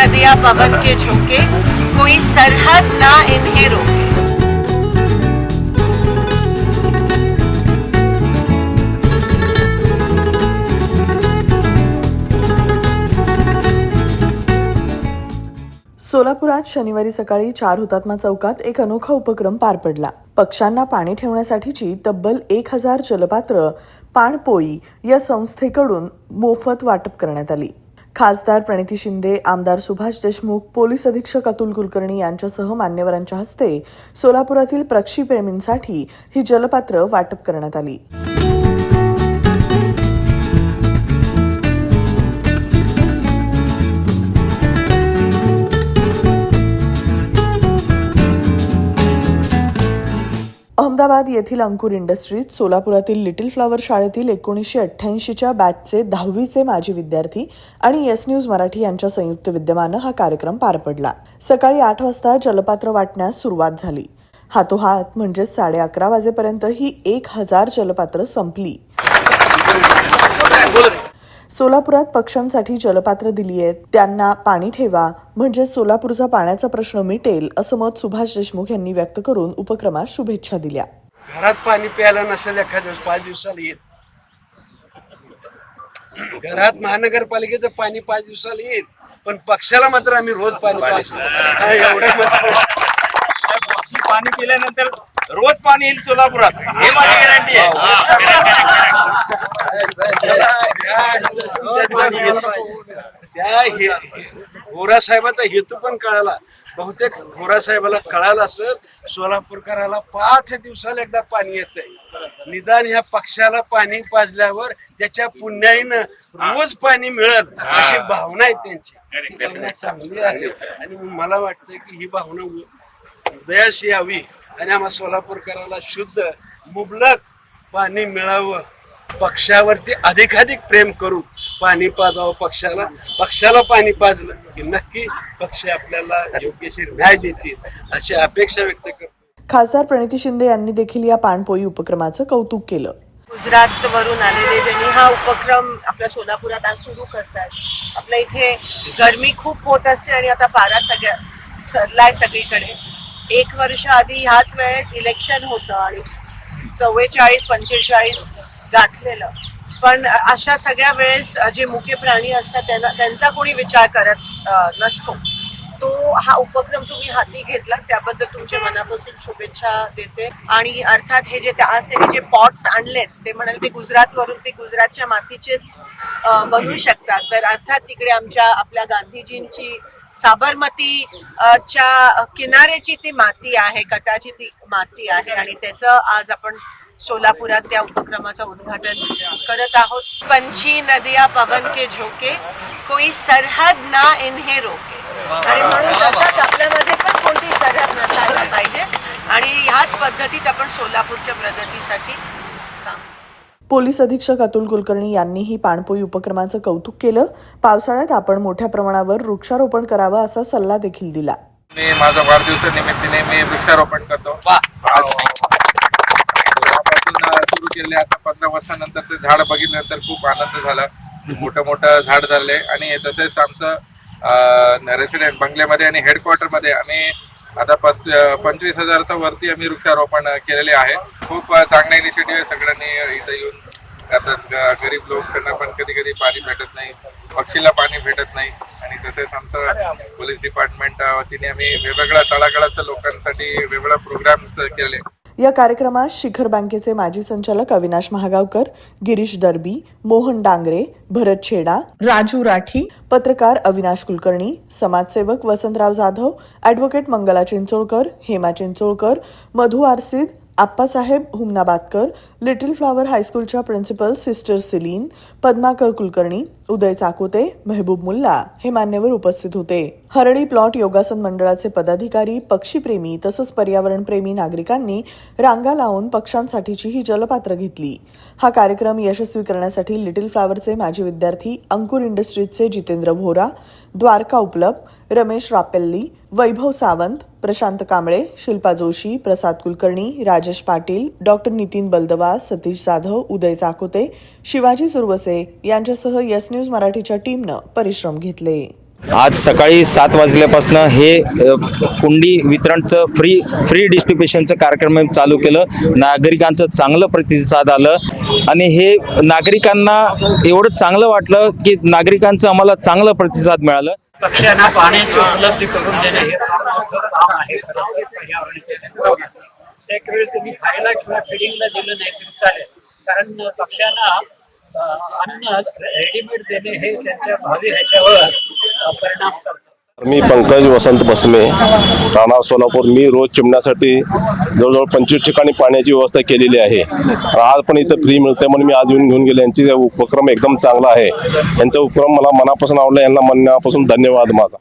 नदियां पवन के झोंके कोई सरहद ना इन्हें रोके। सोलापुरात शनिवारी सकाळी चार हुतात्मा चौकात एक अनोखा उपक्रम पार पडला. पक्ष्यांना पाणी ठेवण्यासाठीची तब्बल एक हजार जलपात्र पाणपोई या संस्थेकडून मोफत वाटप करण्यात आली. खासदार प्रणिती शिंदे आमदार सुभाष देशमुख पोलीस अधीक्षक अतुल कुलकर्णी यांच्यासह मान्यवरांच्या हस्ते सोलापुरातील प्रक्षीप्रेमींसाठी ही जलपात्र वाटप करण्यात आली. अहमदाबाद येथील अंकुर इंडस्ट्रीज सोलापुरातील लिटिल फ्लॉवर शाळेतील एकोणीसशे अठ्ठ्याऐंशीच्या बॅचचे दहावीचे माजी विद्यार्थी आणि येस न्यूज मराठी यांच्या संयुक्त विद्यमानं हा कार्यक्रम पार पडला. सकाळी आठ वाजता जलपात्र वाटण्यास सुरुवात झाली. हातोहात म्हणजेच साडे अकरा वाजेपर्यंत ही एक हजार जलपात्र संपली. सोलापुरात पक्ष्यांसाठी जलपात्र दिली आहेत त्यांना पाणी ठेवा. म्हणजे सोलापूरचा पाण्याचा प्रश्न मिटेल असं मत सुभाष देशमुख यांनी व्यक्त करून उपक्रमास शुभेच्छा दिल्या. घरात पाणी प्यायला नसेल एखाद्या दिवस पाच दिवसाला येईल. घरात महानगरपालिकेचं पाणी पाच दिवसाला येईल पण पक्षाला मात्र आम्ही रोज पाणी पाणी पिल्यानंतर रोज पाणी येईल सोलापुरात. हे माझी गॅरंटी आहे. त्या होरा साहेबाचा हेतू पण कळाला. बहुतेक होरा साहेबाला कळाला असेल सोलापूरकराला पाच दिवसाला एकदा पाणी येतंय. निदान ह्या पक्षाला पाणी पाजल्यावर त्याच्या पुण्याईनं रोज पाणी मिळेल अशी भावना आहे त्यांची. चांगली आहे. आणि मला वाटतं की ही भावना उ- उदयास यावी. आणि आम्हा सोलापूरकराला शुद्ध मुबलक पाणी मिळावं. पक्षावरती अधिकाधिक प्रेम करून पाणी पाजावं पक्षाला. पक्षाला पाणी पाजलं की नक्की पक्ष आपल्याला योग्यशीर न्याय देतील अशी अपेक्षा व्यक्त करतो. खासदार प्रणिती शिंदे यांनी देखील या पाणपोई उपक्रमाचं कौतुक केलं. गुजरात वरून आलेले ज्यांनी हा उपक्रम आपल्या सोलापुरात आज सुरू करतात. आपल्या इथे गरमी खूप होत असते आणि आता पारा सगळ्या चढलाय सगळीकडे. एक वर्ष आधी ह्याच वेळेस इलेक्शन होतं आणि चव्वेचाळीस पंचेचाळीस गाठलेलं. पण अशा सगळ्या वेळेस जे मुके प्राणी असतात त्यांना त्यांचा कोणी विचार करत नसतो. तो हा उपक्रम तुम्ही हाती घेतला त्याबद्दल तुमच्या मनापासून शुभेच्छा देते. आणि अर्थात हे जे त्या- आज त्यांनी जे पॉट्स आणलेत ते म्हणाले ते गुजरातवरून ते गुजरातच्या मातीचेच बनवू शकतात. तर अर्थात तिकडे आमच्या आपल्या गांधीजींची साबरमती च्या किनाऱ्याची ती माती आहे कटाची ती माती आहे आणि त्याचं आज आपण सोलापुरात त्या उपक्रमाचं उद्घाटन करत आहोत. पंछी नदिया पवन के झोके कोई सरहद ना इन्हे रोके. आणि म्हणून तसाच आपल्यामध्ये पण कोणती सरहद नसायला पाहिजे. आणि ह्याच पद्धतीत आपण सोलापूरच्या प्रगतीसाठी पोलीस अधीक्षक अतुल कुलकर्णी यांनीही पाणपोई उपक्रमाचं कौतुक केलं. पावसाळ्यात आपण मोठ्या प्रमाणावर वृक्षारोपण करावं असा सल्ला देखील दिला. मी माझा वाढदिवसानिमित्ताने मी वृक्षारोपण करतो. सुरू केले आता पंधरा वर्षानंतर ते झाड बघितल्यानंतर खूप आनंद झाला. मोठं मोठं झाड झाले आणि तसेच आमचं रेसिडेंट बंगल्यामध्ये आणि हेडक्वार्टरमध्ये आम्ही आता पस पंचवीस हजारचा वरती आम्ही वृक्षारोपण केलेले आहे. खूप चांगला इनिशिएटिव्ह आहे. सगळ्यांनी इथं येऊन करतात. गरीब लोकांना पण कधी कधी पाणी भेटत नाही. पक्षीला पाणी भेटत नाही. आणि तसेच आमचं पोलीस डिपार्टमेंट वतीने आम्ही वेगवेगळ्या तळागाळाच्या लोकांसाठी वेगवेगळ्या प्रोग्राम्स केले या कार्यक्रमात शिखर बँकेचे माजी संचालक अविनाश महागावकर गिरीश दर्बी मोहन डांगरे भरत छेडा राजू राठी पत्रकार अविनाश कुलकर्णी समाजसेवक Vasantrao Jadhav advocate Mangala Chincholkar Hema Chincholkar Madhu Arsid Appasaheb Humnabadkar little flower हायस्कूलच्या principal sister Celine Padmakar Kulkarni Uday Chakote Mehboob Mulla हे मान्यवर उपस्थित होते. हरडी प्लॉट योगासन मंडळाचे पदाधिकारी पक्षीप्रेमी तसंच पर्यावरणप्रेमी नागरिकांनी रांगा लावून पक्ष्यांसाठीची ही जलपात्र घेतली. हा कार्यक्रम यशस्वी करण्यासाठी लिटिल फ्लॉवरचे माजी विद्यार्थी अंकुर इंडस्ट्रीजचे जितेंद्र व्होरा द्वारका उपलब्ध रमेश रापेल्ली वैभव सावंत प्रशांत कांबळे शिल्पा जोशी प्रसाद कुलकर्णी राजेश पाटील डॉक्टर नितीन बलदवा सतीश जाधव उदय चाकोते शिवाजी सुरवसे यांच्यासह यस न्यूज मराठीच्या टीमनं परिश्रम घेतले. आज सकाळी सात वाजल्यापासून हे कुंडी वितरणचं फ्री फ्री डिस्ट्रीब्युशनचं कार्यक्रम चालू केलं. नागरिकांचं चांगलं प्रतिसाद आलं. आणि हे नागरिकांना एवढं चांगलं वाटलं की नागरिकांचं आम्हाला चांगलं प्रतिसाद मिळालं. पक्ष्यांना पाण्याची उपलब्धी करून देणे हे काम आहे खरं एक वेळ तुम्ही खायला किंवा फिडिंगला दिलं नाही तरी चालेल. कारण पक्ष्यांना अन्न रेडीमेड देणे हे त्यांच्या भावी ह्याच्यावर परिणाम करतात मी पंकज वसंत बसमे राहणार सोलापूर. मी रोज चिमण्यासाठी जवळजवळ पंचवीस ठिकाणी पाण्याची व्यवस्था केलेली आहे. आज पण इथं फ्री मिळते म्हणून मी आज येऊन घेऊन गेले. यांची उपक्रम एकदम चांगला आहे. यांचा उपक्रम मला मनापासून आवडला. यांना म्हणण्यापासून धन्यवाद माझा.